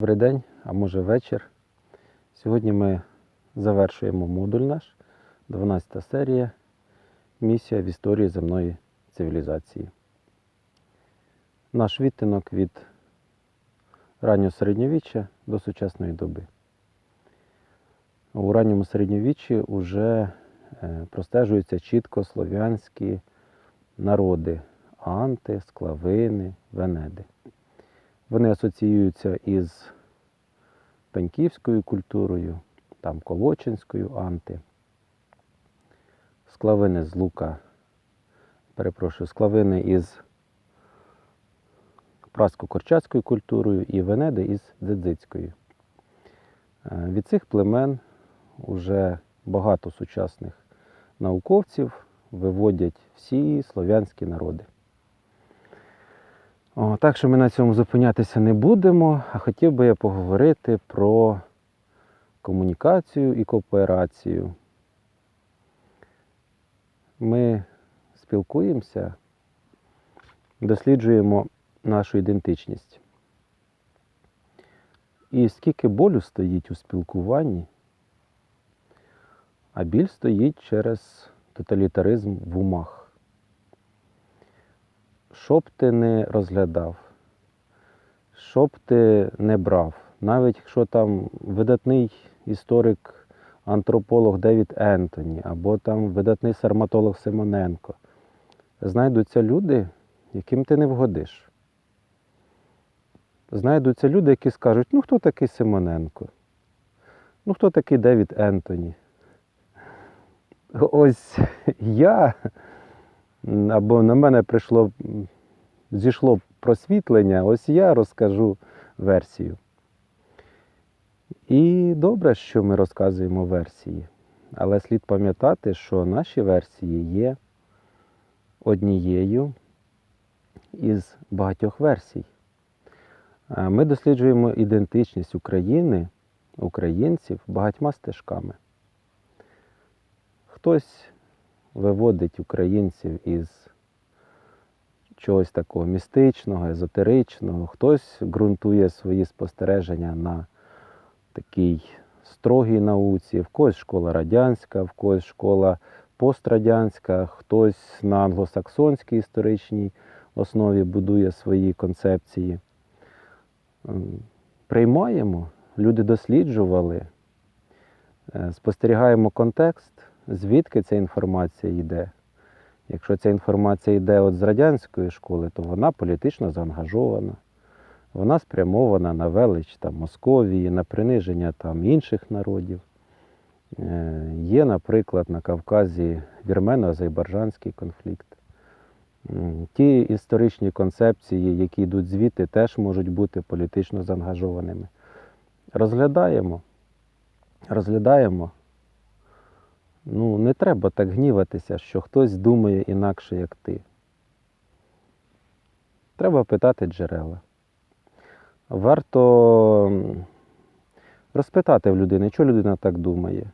Добрий день, а може вечір. Сьогодні ми завершуємо модуль наш, 12 серія Місія в історії земної цивілізації. Наш відтинок від раннього середньовіччя до сучасної доби. У ранньому середньовіччі вже е, простежуються чітко слов'янські народи анти, склавини, венеди. Вони асоціюються із пеньківською культурою, там Колочинською анти, склавини з лука, перепрошую, склавини із прасько-корчацькою культурою і венеди із дзидзицькою. Е, Від цих племен вже багато сучасних науковців виводять всі слов'янські народи. О, так що ми на цьому зупинятися не будемо, а хотів би я поговорити про комунікацію і кооперацію. Ми спілкуємося, досліджуємо нашу ідентичність. І скільки болю стоїть у спілкуванні, а біль стоїть через тоталітаризм в умах що б ти не розглядав, що б ти не брав, навіть якщо там видатний історик, антрополог Девід Ентоні, або там видатний сарматолог Симоненко, знайдуться люди, яким ти не вгодиш. Знайдуться люди, які скажуть, ну хто такий Симоненко? Ну хто такий Девід Ентоні? Ось я або на мене прийшло, зійшло просвітлення, ось я розкажу версію. І добре, що ми розказуємо версії, але слід пам'ятати, що наші версії є однією із багатьох версій. Ми досліджуємо ідентичність України, українців багатьма стежками. Хтось виводить українців із чогось такого містичного, езотеричного, хтось ґрунтує свої спостереження на такій строгій науці, в когось школа радянська, в когось школа пострадянська, хтось на англосаксонській історичній основі будує свої концепції. Ем, Приймаємо, люди досліджували, е, спостерігаємо контекст, звідки ця інформація йде. Якщо ця інформація йде от з радянської школи, то вона політично заангажована, вона спрямована на велич там, Московії, на приниження там, інших народів. Е, Є, наприклад, на Кавказі вірмено-азербайджанський конфлікт. Ті історичні концепції, які йдуть звідти, теж можуть бути політично заангажованими. Розглядаємо, розглядаємо. Ну, не треба так гніватися, що хтось думає інакше, як ти. Треба питати джерела. Варто розпитати в людини, що людина так думає.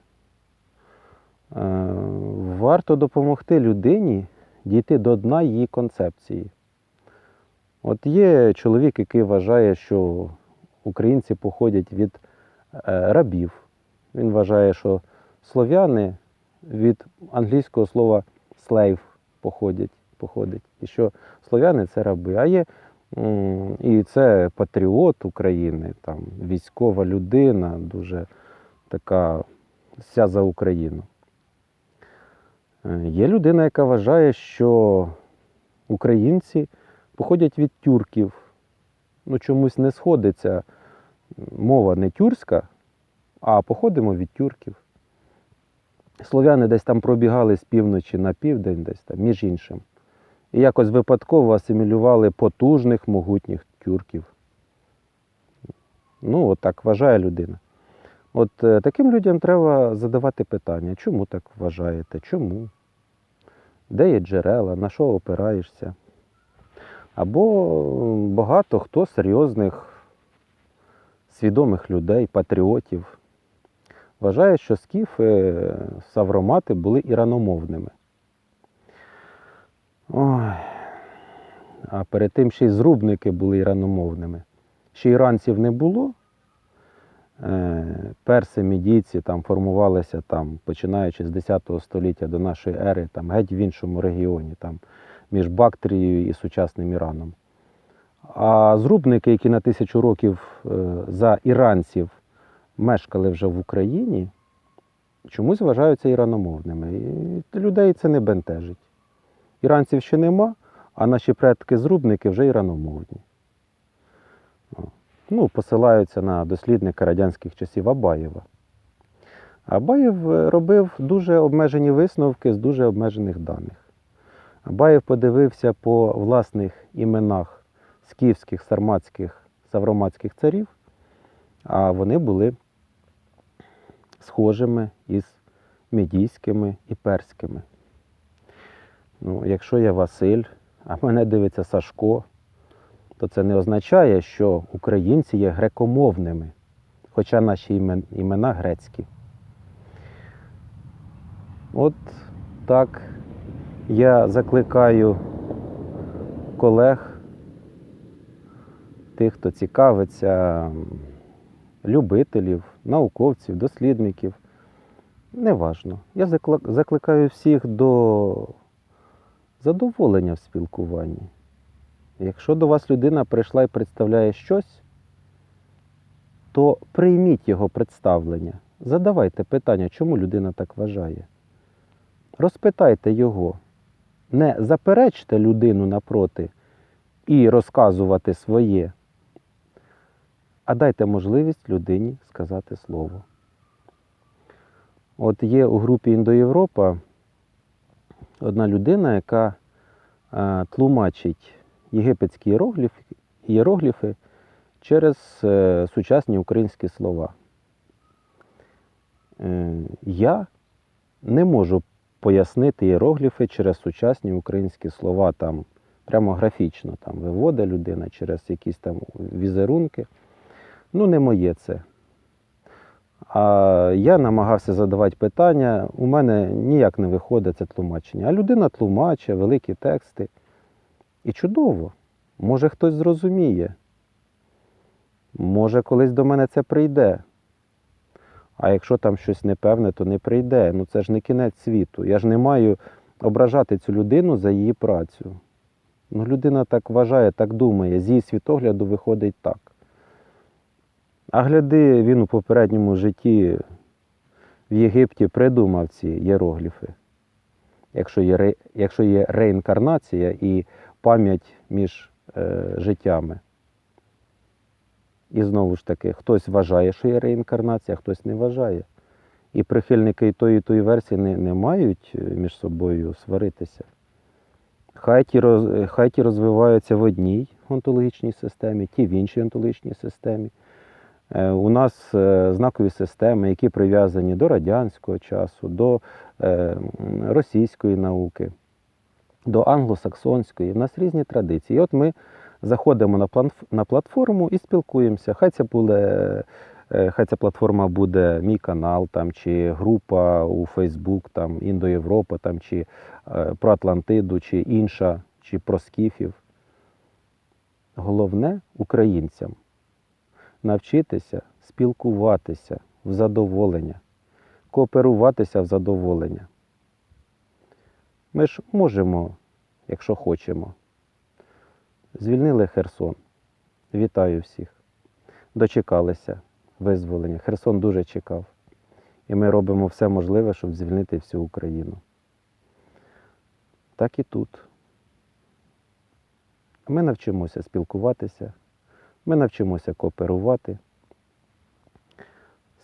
Е, Варто допомогти людині дійти до дна її концепції. От є чоловік, який вважає, що українці походять від е, рабів. Він вважає, що слов'яни від англійського слова slave походять, походить. І що слов'яни це раби. А є і це патріот України, там, військова людина, дуже така вся за Україну. Е, Є людина, яка вважає, що українці походять від тюрків. Ну, чомусь не сходиться мова не тюркська, а походимо від тюрків. Слов'яни десь там пробігали з півночі на південь, десь там, між іншим. І якось випадково асимілювали потужних, могутніх тюрків. Ну, от так вважає людина. От е, таким людям треба задавати питання, чому так вважаєте? Чому? Де є джерела, на що опираєшся? Або багато хто серйозних, свідомих людей, патріотів вважає, що скіфи, савромати були іраномовними. Ой. А перед тим ще й зрубники були іраномовними. Ще іранців не було, Е, Перси, мідійці там формувалися там, починаючи з 10 століття до нашої ери, там, геть в іншому регіоні, там, між Бактрією і сучасним Іраном. А зрубники, які на тисячу років е, за іранців мешкали вже в Україні, чомусь вважаються іраномовними. І людей це не бентежить. Іранців ще нема, а наші предки-зрубники вже іраномовні. Ну, посилаються на дослідника радянських часів Абаєва. Абаєв е, робив дуже обмежені висновки з дуже обмежених даних. Абаєв подивився по власних іменах скіфських, сарматських, савроматських царів, а вони були схожими із мідійськими і перськими. Ну, якщо я Василь, а мене дивиться Сашко, то це не означає, що українці є грекомовними, хоча наші імена грецькі. От так я закликаю колег, тих, хто цікавиться, любителів, науковців, дослідників. Неважно. Я закликаю всіх до задоволення в спілкуванні. Якщо до вас людина прийшла і представляє щось, то прийміть його представлення. Задавайте питання, чому людина так вважає. Розпитайте його. Не заперечте людину напроти і розказувати своє, а дайте можливість людині сказати слово. От є у групі Індоєвропа одна людина, яка е, тлумачить єгипетські іерогліфи, іерогліфи через е, сучасні українські слова. Е, я не можу пояснити іерогліфи через сучасні українські слова, там прямо графічно там виводить людина через якісь там візерунки. Ну, не моє це. А я намагався задавати питання, у мене ніяк не виходить це тлумачення. А людина тлумачить великі тексти. І чудово. Може хтось зрозуміє. Може, колись до мене це прийде. А якщо там щось непевне, то не прийде. Ну це ж не кінець світу. Я ж не маю ображати цю людину за її працю. Ну, людина так вважає, так думає, з її світогляду виходить так. А гляди, він у попередньому житті в Єгипті придумав ці єрогліфи. Якщо є, якщо є реінкарнація і пам'ять між е, життями. І знову ж таки, хтось вважає, що є реінкарнація, а хтось не вважає. І прихильники тої, і тої версії не, не мають е, між собою сваритися. Хай ті, роз, хай ті розвиваються в одній онтологічній системі, ті в іншій онтологічній системі. Е, У нас е, знакові системи, які прив'язані до радянського часу, до е, російської науки, до англосаксонської. У нас різні традиції. І от ми заходимо на, платформу і спілкуємося. Хай це буде. Хай ця платформа буде мій канал, там, чи група у Фейсбук, там, Індоєвропа, там, чи про Атлантиду, чи інша, чи про скіфів. Головне українцям навчитися спілкуватися в задоволення, кооперуватися в задоволення. Ми ж можемо, якщо хочемо. Звільнили Херсон. Вітаю всіх. Дочекалися визволення. Херсон дуже чекав. І ми робимо все можливе, щоб звільнити всю Україну. Так і тут. Ми навчимося спілкуватися, ми навчимося кооперувати,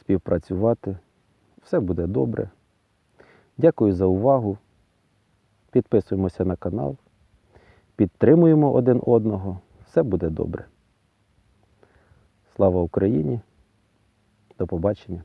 співпрацювати. Все буде добре. Дякую за увагу. Підписуємося на канал, підтримуємо один одного. Все буде добре. Слава Україні! До побачення!